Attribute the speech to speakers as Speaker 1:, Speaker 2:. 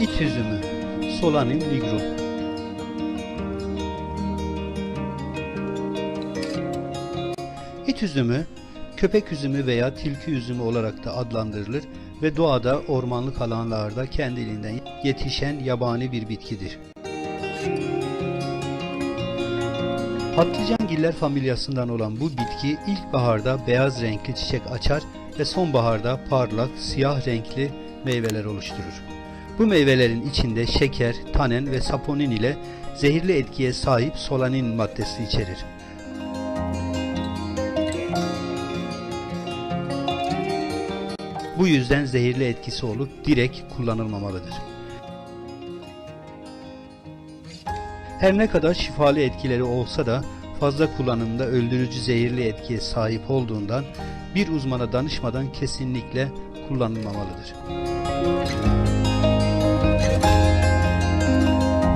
Speaker 1: İt üzümü Solanum nigrum İt üzümü, köpek üzümü veya tilki üzümü olarak da adlandırılır ve doğada ormanlık alanlarda kendiliğinden yetişen yabani bir bitkidir. Patlıcangiller familyasından olan bu bitki ilkbaharda beyaz renkli çiçek açar ve sonbaharda parlak siyah renkli meyveler oluşturur. Bu meyvelerin içinde şeker, tanen ve saponin ile zehirli etkiye sahip solanin maddesi içerir. Bu yüzden zehirli etkisi olup direkt kullanılmamalıdır. Her ne kadar şifalı etkileri olsa da fazla kullanımda öldürücü zehirli etkiye sahip olduğundan bir uzmana danışmadan kesinlikle kullanılmamalıdır.